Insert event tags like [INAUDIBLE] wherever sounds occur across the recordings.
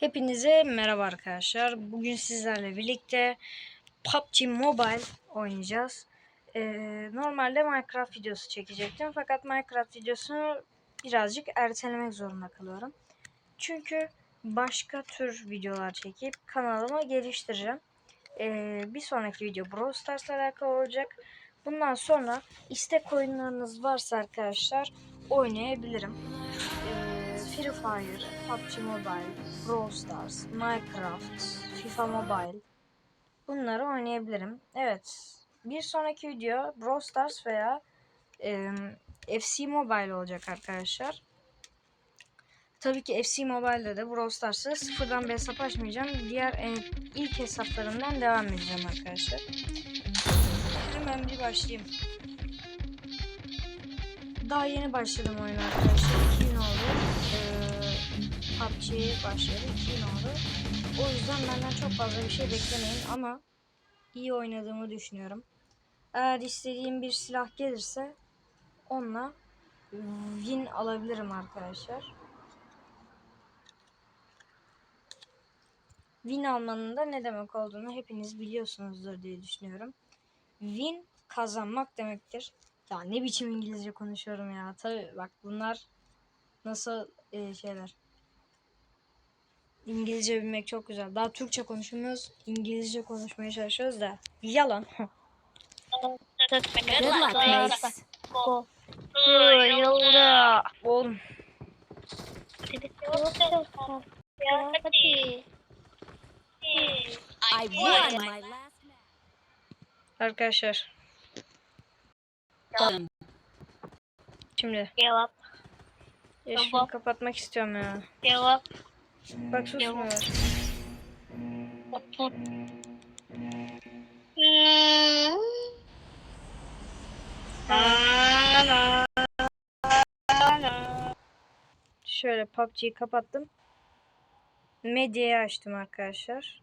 Hepinize merhaba arkadaşlar. Bugün sizlerle birlikte PUBG Mobile oynayacağız. Ee, normalde Minecraft videosu çekecektim. Fakat Minecraft videosunu birazcık ertelemek zorunda kalıyorum. Çünkü başka tür videolar çekip kanalımı geliştireceğim. Ee, bir sonraki video Brawl Stars'la alakalı olacak. Bundan sonra istek oyunlarınız varsa arkadaşlar oynayabilirim. Ee, Free Fire, PUBG Mobile, Brawl Stars, Minecraft, FIFA Mobile bunları oynayabilirim. Evet. Bir sonraki video Brawl Stars veya e, FC Mobile olacak arkadaşlar. Tabii ki FC Mobile'de de Brawl Stars'ı sıfırdan bir hesap açmayacağım. Diğer en, ilk hesaplarımdan devam edeceğim arkadaşlar. Hemen bir başlayayım. Daha yeni başladım oyuna arkadaşlar. 2 gün oldu. PUBG'ye başladı. 2 gün oldu. O yüzden benden çok fazla bir şey beklemeyin ama iyi oynadığımı düşünüyorum. Eğer istediğim bir silah gelirse onunla win alabilirim arkadaşlar. Win almanın da ne demek olduğunu hepiniz biliyorsunuzdur diye düşünüyorum. Win kazanmak demektir. Ya ne biçim İngilizce konuşuyorum ya. Tabi bak bunlar nasıl e, şeyler. İngilizce bilmek çok güzel. Daha Türkçe konuşmuyoruz. İngilizce konuşmaya çalışıyoruz da. Yalan. [LAUGHS] Good luck, mates. Yolda. Oğlum. Arkadaşlar. Şimdi. Cevap, Ya şunu kapatmak istiyorum ya. cevap. Bak susmuyor. Şöyle PUBG'yi kapattım. Medyayı açtım arkadaşlar.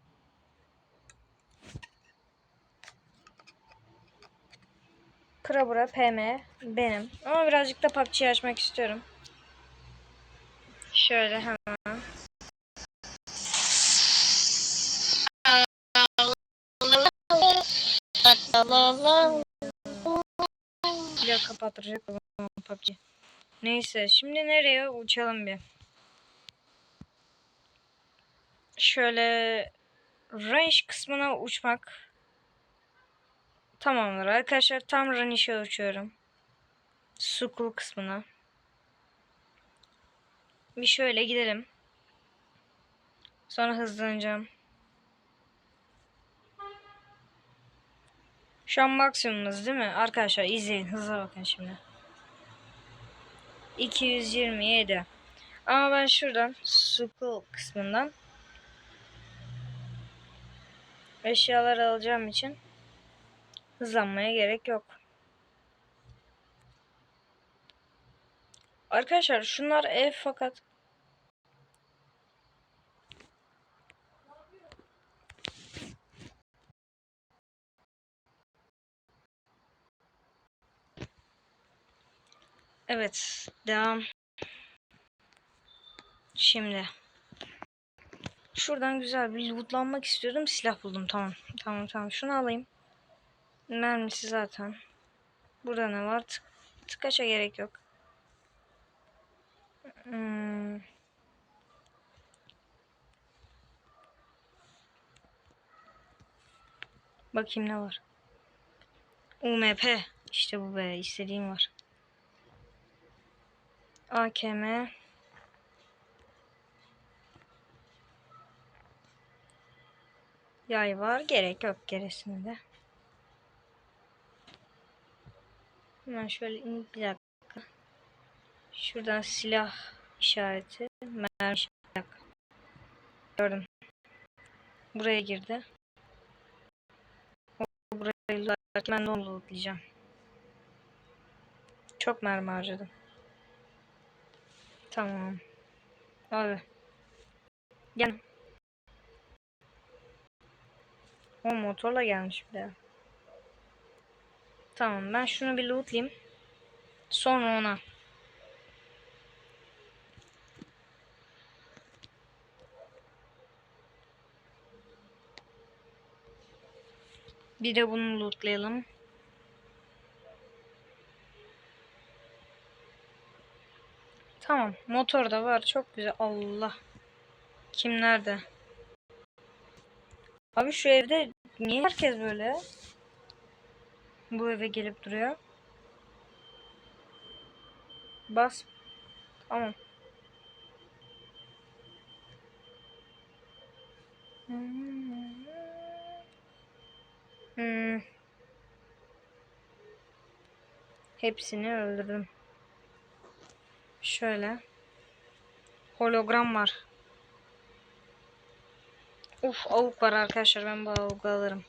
Krabura PM benim. Ama birazcık da PUBG'yi açmak istiyorum. Şöyle hemen. Bir daha kapattıracak o zaman PUBG. Neyse şimdi nereye uçalım bir. Şöyle range kısmına uçmak tamamdır arkadaşlar tam range'e uçuyorum. Sukul kısmına. Bir şöyle gidelim. Sonra hızlanacağım. Şu an maksimumuz değil mi? Arkadaşlar izleyin hıza bakın şimdi. 227. Ama ben şuradan Sukul kısmından eşyalar alacağım için hızlanmaya gerek yok. Arkadaşlar şunlar ev fakat Evet, devam. Şimdi şuradan güzel bir lootlanmak istiyorum. Silah buldum. Tamam. Tamam tamam. Şunu alayım. Mermisi zaten. Burada ne var? Tık, tıkaça gerek yok. Hmm. Bakayım ne var. UMP. İşte bu be. istediğim var. AKM. Yay var. Gerek yok gerisinde. Hemen şöyle in bir dakika. Şuradan silah işareti. Mermi işareti. Gördüm. Buraya girdi. O burayı ben de onu lootlayacağım. Çok mermi harcadım. Tamam. Abi. Gel. O motorla gelmiş bir de. Tamam ben şunu bir lootlayayım. Sonra ona. Bir de bunu lootlayalım. Tamam. Motor da var. Çok güzel. Allah. Kim nerede? Abi şu evde niye herkes böyle? Bu eve gelip duruyor. Bas. Tamam. Hmm. Hepsini öldürdüm. Şöyle. Hologram var. Uf avuk var arkadaşlar. Ben bu avuku alırım.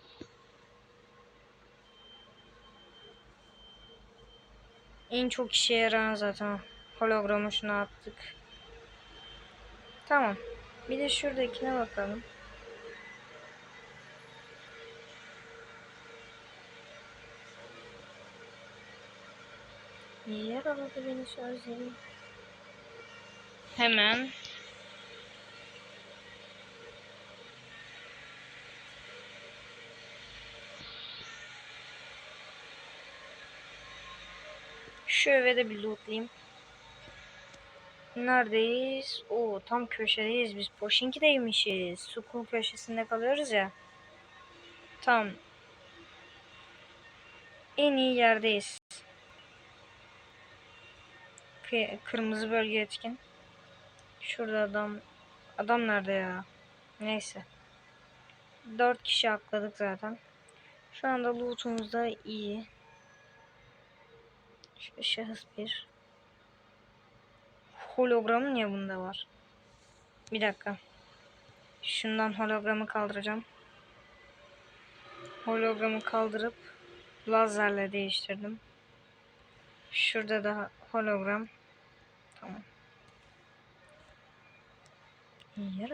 En çok işe yarayan zaten. Hologramı şuna attık. Tamam. Bir de şuradakine bakalım. Yer aladı beni sözlerim. Hemen. Eve de bir lootlayayım. Neredeyiz? Oo tam köşedeyiz biz. Poşinki'deymişiz. Sukul köşesinde kalıyoruz ya. Tam. En iyi yerdeyiz. Kı- Kırmızı bölge etkin. Şurada adam. Adam nerede ya? Neyse. Dört kişi akladık zaten. Şu anda lootumuz da iyi. Şu şahıs bir. Hologramı niye bunda var? Bir dakika. Şundan hologramı kaldıracağım. Hologramı kaldırıp lazerle değiştirdim. Şurada da hologram. Tamam. Yer.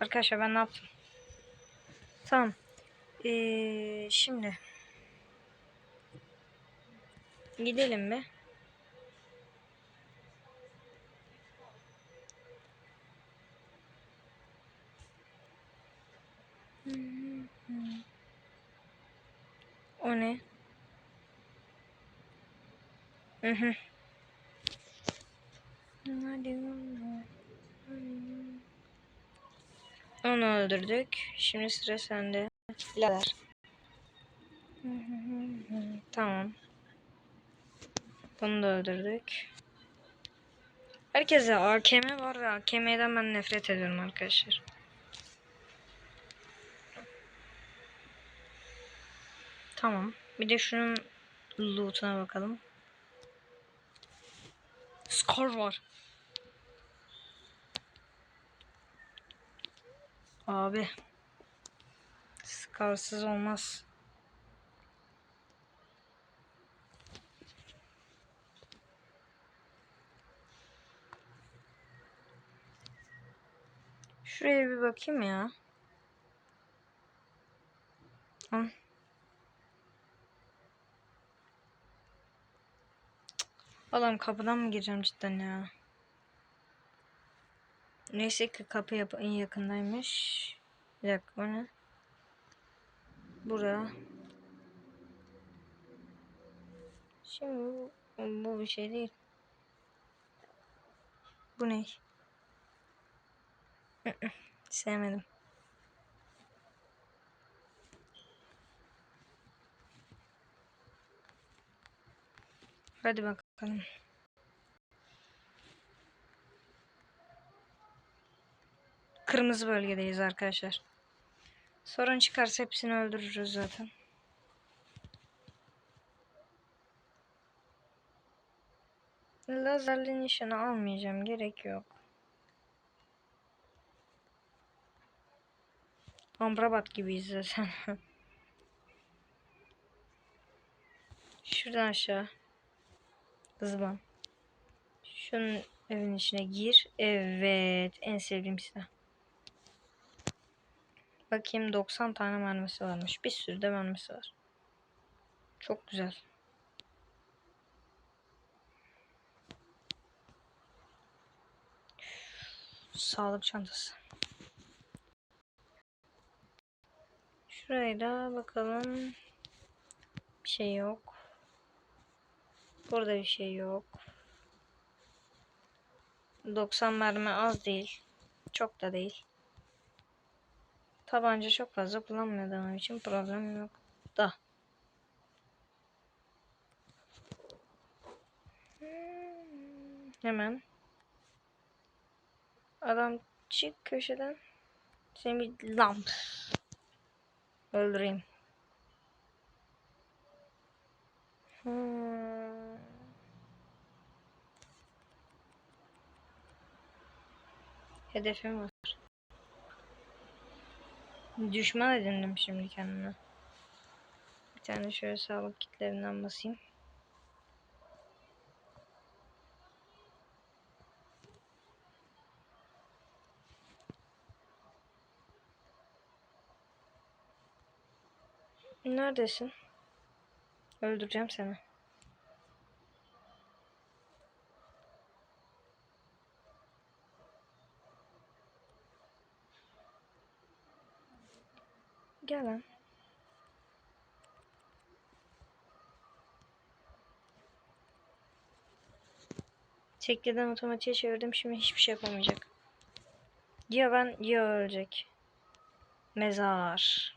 Arkadaşlar ben ne yaptım? Tamam. Ee, şimdi gidelim mi? O ne? Hı hı. Onu öldürdük. Şimdi sıra sende. Lazer. Tamam. Bunu da öldürdük. Herkese AKM var ve AKM'den ben nefret ediyorum arkadaşlar. Tamam. Bir de şunun loot'una bakalım. Scar var. Abi. Scarsız olmaz. Şuraya bir bakayım ya. Al. Allah'ım kapıdan mı gireceğim cidden ya? Neyse ki kapı en yakındaymış. Bir dakika o ne? Bura. Şimdi bu, bu bir şey değil. Bu ne? [LAUGHS] Sevmedim. Hadi bakalım. Kırmızı bölgedeyiz arkadaşlar. Sorun çıkarsa hepsini öldürürüz zaten. Lazerli nişanı almayacağım. Gerek yok. Amrabat gibiyiz zaten. [LAUGHS] Şuradan aşağı. Zıban. Şunun evin içine gir. Evet. En sevdiğim silah. Bakayım 90 tane mermisi varmış. Bir sürü de mermisi var. Çok güzel. Sağlık çantası. Şuraya da bakalım. Bir şey yok. Burada bir şey yok. 90 mermi az değil. Çok da değil. Tabanca çok fazla kullanmadığım için problem yok da. Hemen. Adam çık köşeden. Seni bir lamp. Öldüreyim. Hmm. Hedefim var. Düşman edindim şimdi kendime. Bir tane şöyle sağlık kitlerinden basayım. Neredesin? Öldüreceğim seni. Gel lan. Tekliden otomatiğe çevirdim. Şimdi hiçbir şey yapamayacak. Ya ben ya ölecek. Mezar.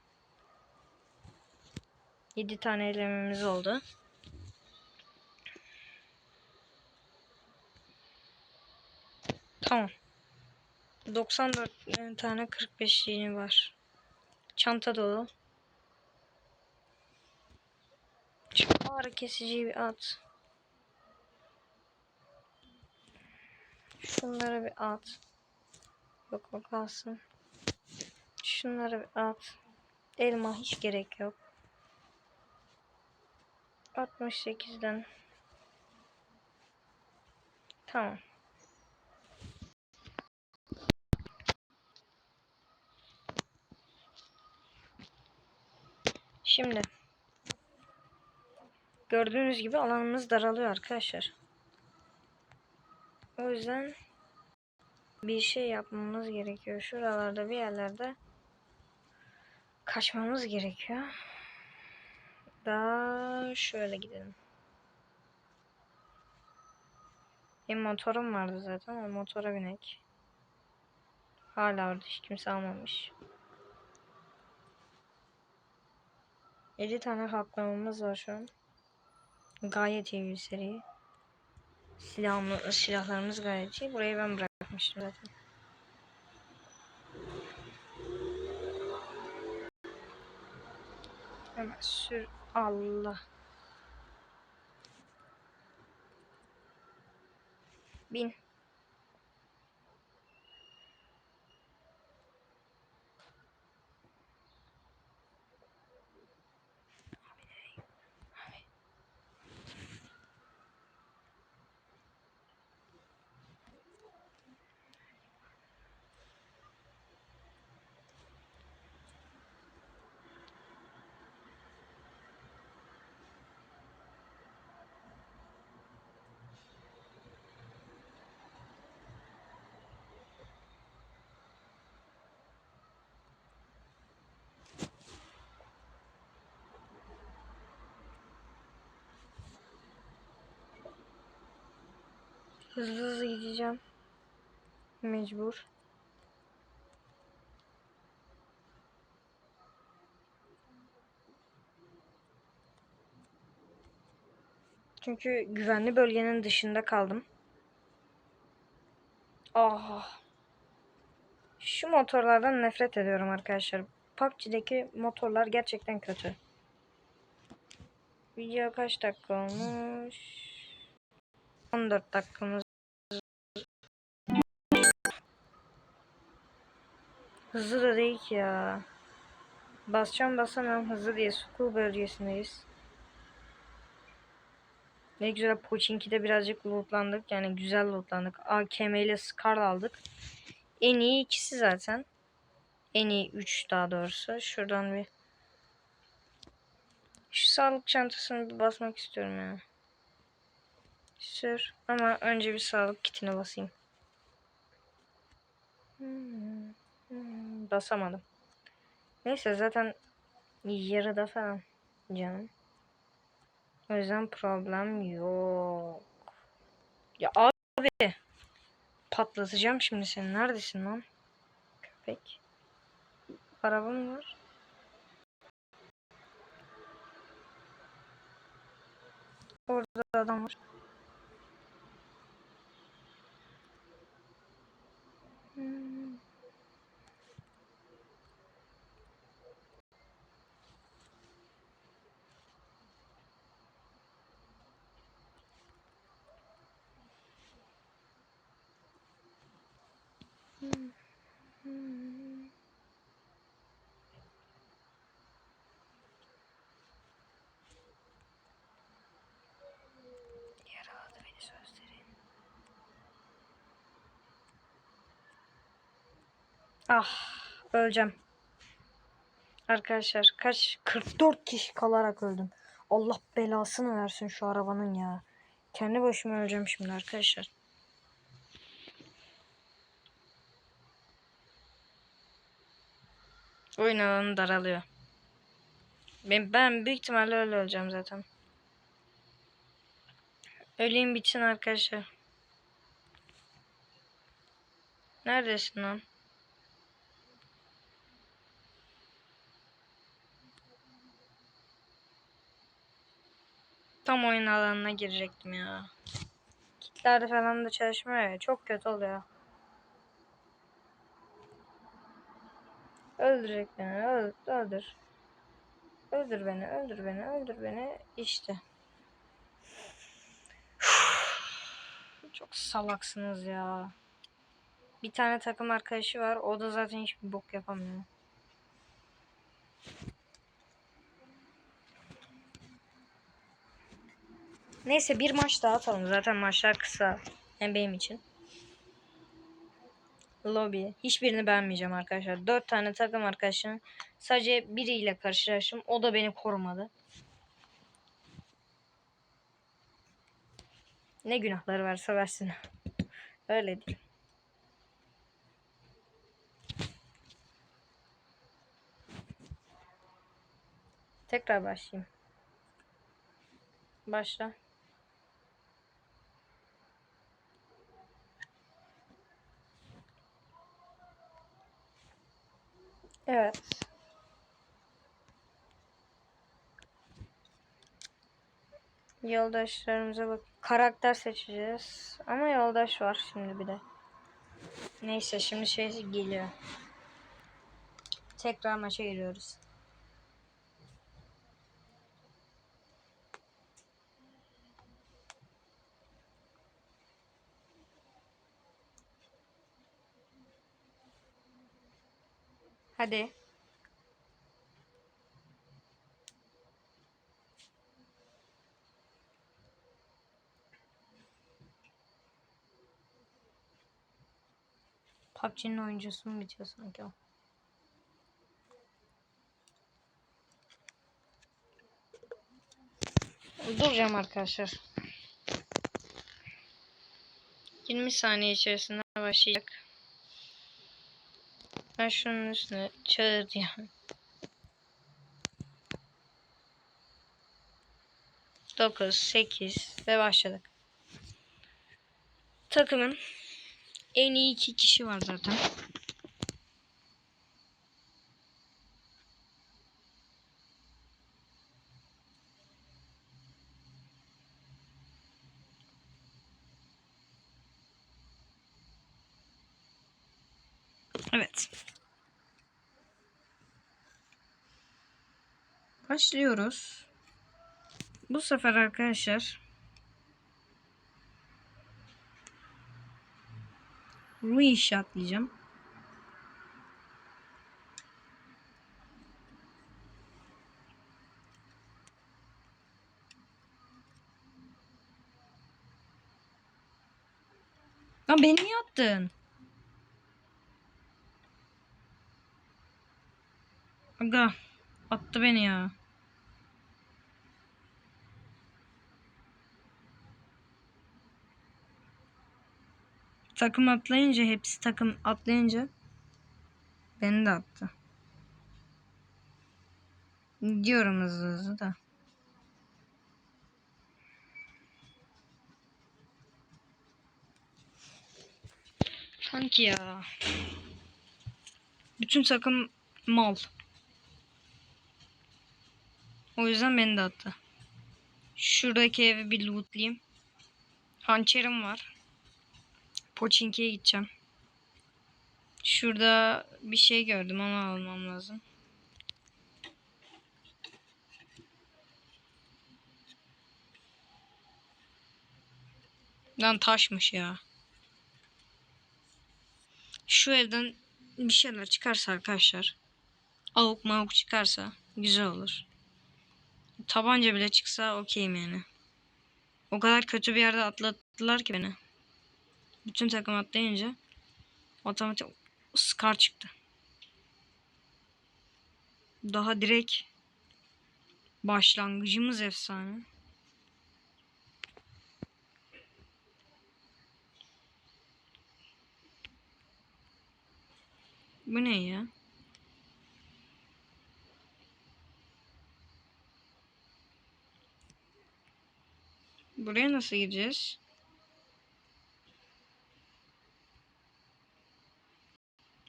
7 tane elememiz oldu. Tamam. 94 tane 45'liğini var. Çanta dolu. Şu ağrı kesiciyi bir at. Şunları bir at. Yok o kalsın. Şunları bir at. Elma hiç gerek yok. 68'den. Tamam. Şimdi gördüğünüz gibi alanımız daralıyor arkadaşlar. O yüzden bir şey yapmamız gerekiyor. Şuralarda bir yerlerde kaçmamız gerekiyor. Daha şöyle gidelim. Benim motorum vardı zaten. O motora binek. Hala orada hiç kimse almamış. 50 tane haklamamız var şu an. Gayet iyi bir seri. Silahımı, silahlarımız gayet iyi. Burayı ben bırakmıştım zaten. Hemen sür. Allah. Bin. Hızlı hızlı gideceğim. Mecbur. Çünkü güvenli bölgenin dışında kaldım. Ah. Şu motorlardan nefret ediyorum arkadaşlar. PUBG'deki motorlar gerçekten kötü. Video kaç dakika olmuş? 14 dakikamız. Hızlı da değil ki ya. Basacağım basamıyorum hızlı diye. School bölgesindeyiz. Ne güzel Pochinki'de birazcık lootlandık. Yani güzel lootlandık. AKM ile Scar aldık. En iyi ikisi zaten. En iyi 3 daha doğrusu. Şuradan bir şu sağlık çantasını bir basmak istiyorum ya. Sür. Ama önce bir sağlık kitine basayım. Hmm, hmm, basamadım. Neyse zaten Yarıda falan canım. O yüzden problem yok. Ya abi. Patlatacağım şimdi seni. Neredesin lan? Köpek. Arabam var. Orada adam var. Hmm. Hmm. Yaraladı beni sözlerin. Ah, öleceğim. Arkadaşlar kaç 44 kişi kalarak öldüm. Allah belasını versin şu arabanın ya. Kendi başıma öleceğim şimdi arkadaşlar. Oyun alanı daralıyor. Ben, ben büyük ihtimalle öyle öleceğim zaten. Öleyim bitsin arkadaşlar. Neredesin lan? Tam oyun alanına girecektim ya. Kitlerde falan da çalışmıyor ya. Çok kötü oluyor. Öldürecek beni. Öldür. Öldür. Öldür beni. Öldür beni. Öldür beni. İşte. [SIGHS] Çok salaksınız ya. Bir tane takım arkadaşı var. O da zaten hiçbir bok yapamıyor. Neyse bir maç daha atalım. Zaten maçlar kısa. Hem benim için. Lobby. Hiçbirini beğenmeyeceğim arkadaşlar. Dört tane takım arkadaşım. Sadece biriyle karşılaştım. O da beni korumadı. Ne günahları varsa versin. Öyle değil. Tekrar başlayayım. Başla. Evet. Yoldaşlarımıza bak. Karakter seçeceğiz. Ama yoldaş var şimdi bir de. Neyse şimdi şey geliyor. Tekrar maça giriyoruz. Hadi. PUBG'nin oyuncusu mu bitiyor sanki o? Duracağım arkadaşlar. 20 saniye içerisinde başlayacak. Ben şunun üstüne çağır diyorum. 9, 8 ve başladık. Takımın en iyi iki kişi var zaten. Evet. Başlıyoruz. Bu sefer arkadaşlar Rui işaretleyeceğim. Lan beni niye attın? Aga attı beni ya. Takım atlayınca hepsi takım atlayınca beni de attı. Gidiyorum hızlı hızlı da. Sanki ya. Bütün takım mal. O yüzden beni de attı. Şuradaki evi bir lootlayayım. Hançerim var. Poçinki'ye gideceğim. Şurada bir şey gördüm onu almam lazım. Lan taşmış ya. Şu evden bir şeyler çıkarsa arkadaşlar. Avuk mavuk çıkarsa güzel olur. Tabanca bile çıksa okeyim yani. O kadar kötü bir yerde atlattılar ki beni. Bütün takım atlayınca otomatik Scar çıktı. Daha direkt başlangıcımız efsane. Bu ne ya? Buraya nasıl gireceğiz?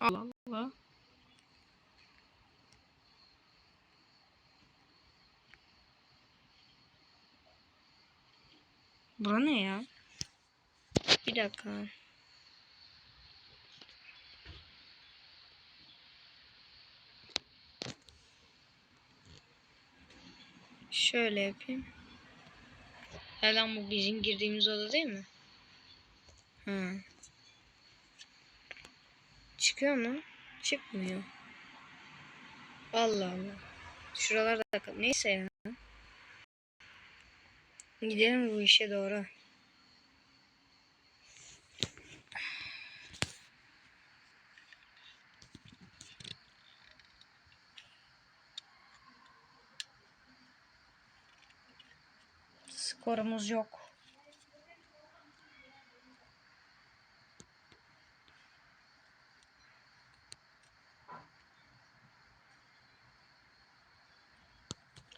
Allah Allah. Bura ne ya? Bir dakika. Şöyle yapayım. Her lan bu bizim girdiğimiz oda değil mi? Hı. Çıkıyor mu? Çıkmıyor. Allah Allah. Şuralarda neyse ya. Gidelim bu işe doğru. Skorumuz yok.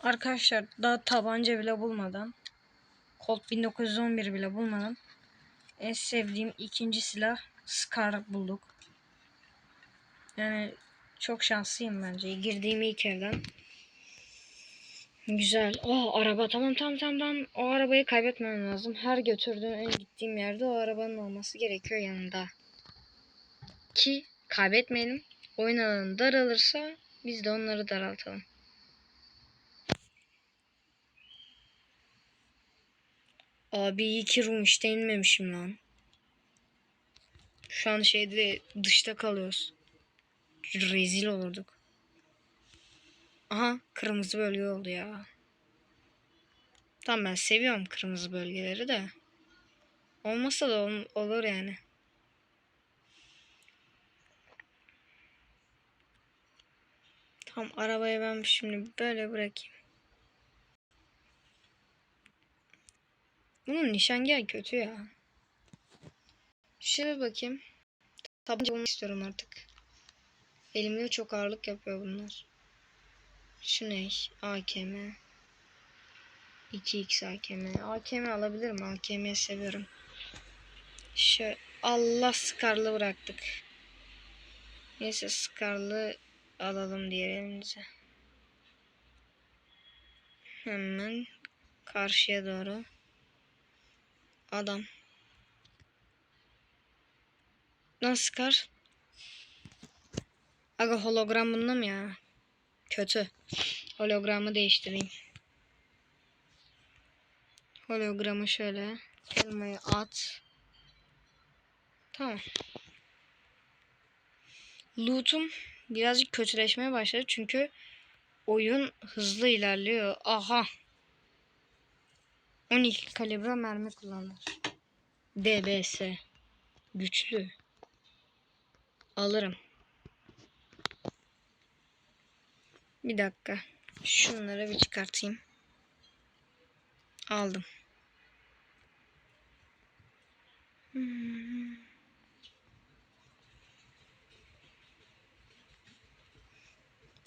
Arkadaşlar daha tabanca bile bulmadan Colt 1911 bile bulmadan en sevdiğim ikinci silah Scar bulduk. Yani çok şanslıyım bence. Girdiğim ilk evden. Güzel. Oh araba tamam tamam tamam tamam. O arabayı kaybetmem lazım. Her götürdüğüm en gittiğim yerde o arabanın olması gerekiyor yanında. Ki kaybetmeyelim. Oyun alanı daralırsa biz de onları daraltalım. Abi iyi ki Runç'ta inmemişim lan. Şu an şeyde dışta kalıyoruz. Rezil olurduk. Aha kırmızı bölge oldu ya. Tamam ben seviyorum kırmızı bölgeleri de. Olmasa da ol- olur yani. Tamam arabayı ben şimdi böyle bırakayım. Bunun nişangahı kötü ya. Şöyle bakayım. Tabanca bulmak istiyorum artık. Elimde çok ağırlık yapıyor bunlar. Şu ne? AKM. 2x AKM. AKM alabilirim. AKM'yi seviyorum. Şöyle Allah skarlı bıraktık. Neyse skarlı alalım diğer. Hemen karşıya doğru. Adam. Nasıl Scar? Aga hologram bunda mı ya? Kötü. Hologramı değiştireyim. Hologramı şöyle. Elmayı at. Tamam. Loot'um birazcık kötüleşmeye başladı çünkü oyun hızlı ilerliyor. Aha. 12 kalibre mermi kullanır. DBS. Güçlü. Alırım. Bir dakika. Şunları bir çıkartayım. Aldım. Hmm.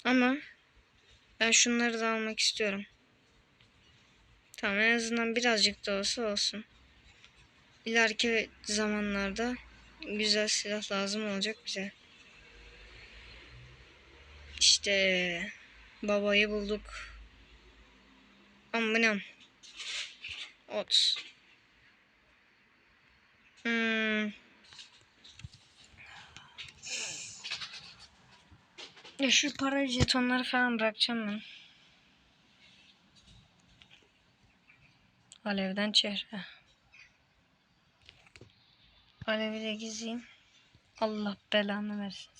Ama Ben şunları da almak istiyorum. Tamam en azından birazcık da olsa olsun. İleriki zamanlarda güzel silah lazım olacak bize. İşte babayı bulduk. Amınam. Ot. Hmm. Ya şu para jetonları falan bırakacağım ben. Alevden çehre. Alevi de gizleyeyim. Allah belanı versin.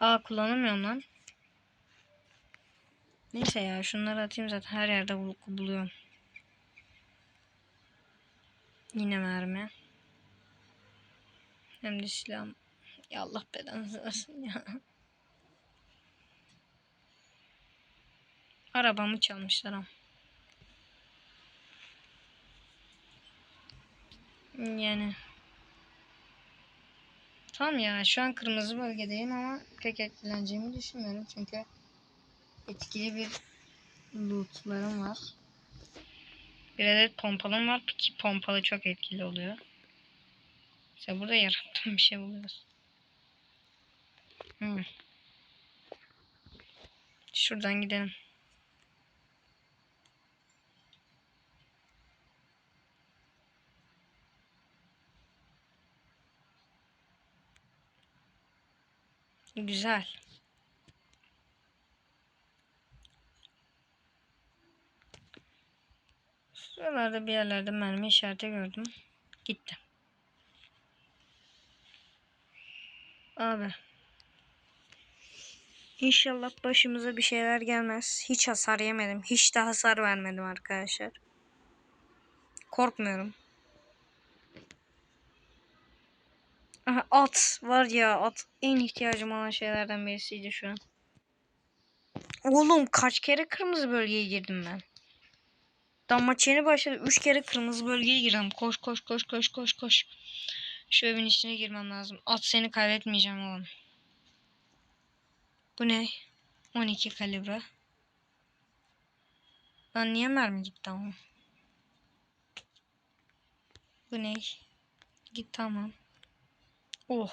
Aa kullanamıyorum lan. Neyse ya şunları atayım zaten her yerde bul buluyorum. Yine mermi. Hem de silahım. Ya Allah belanı versin ya. Arabamı çalmışlar ama. Yani. Tamam ya şu an kırmızı bölgedeyim ama pek etkileneceğimi düşünmüyorum çünkü etkili bir lootlarım var. Bir adet pompalım var ki pompalı çok etkili oluyor. İşte burada yarattığım bir şey buluyoruz. Hmm. Şuradan gidelim. Güzel. Şuralarda bir yerlerde mermi işareti gördüm. Gitti. Abi. İnşallah başımıza bir şeyler gelmez. Hiç hasar yemedim. Hiç de hasar vermedim arkadaşlar. Korkmuyorum. Aha, at var ya at en ihtiyacım olan şeylerden birisiydi şu an. Oğlum kaç kere kırmızı bölgeye girdim ben. Daha maç yeni başladı. Üç kere kırmızı bölgeye girdim. Koş koş koş koş koş koş. Şu evin içine girmem lazım. At seni kaybetmeyeceğim oğlum. Bu ne? 12 kalibre. Lan niye mermi gitti ama? Bu ne? Git tamam. Oh.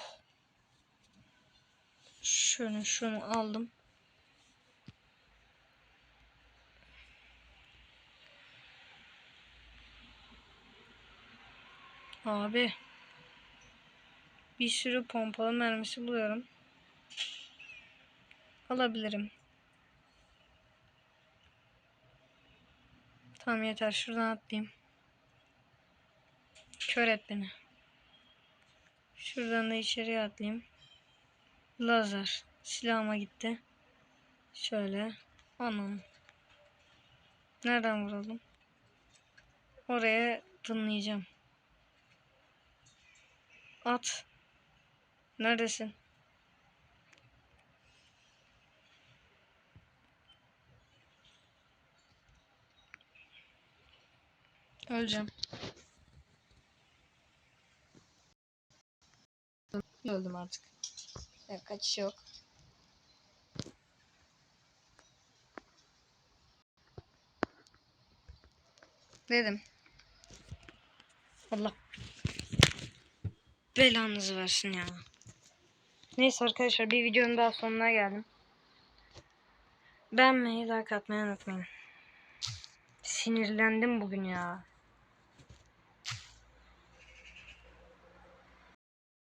Şunu şunu aldım. Abi. Bir sürü pompalı mermisi buluyorum. Alabilirim. Tamam yeter. Şuradan atlayayım. Kör et beni. Şuradan da içeriye atlayayım. Lazer. Silahıma gitti. Şöyle. Anam. Nereden vuralım? Oraya tınlayacağım. At. Neredesin? Öleceğim. Öldüm artık. Ya kaçış yok. Dedim. Allah belanızı versin ya. Neyse arkadaşlar bir videonun daha sonuna geldim. Beğenmeyi, like atmayı unutmayın. Sinirlendim bugün ya.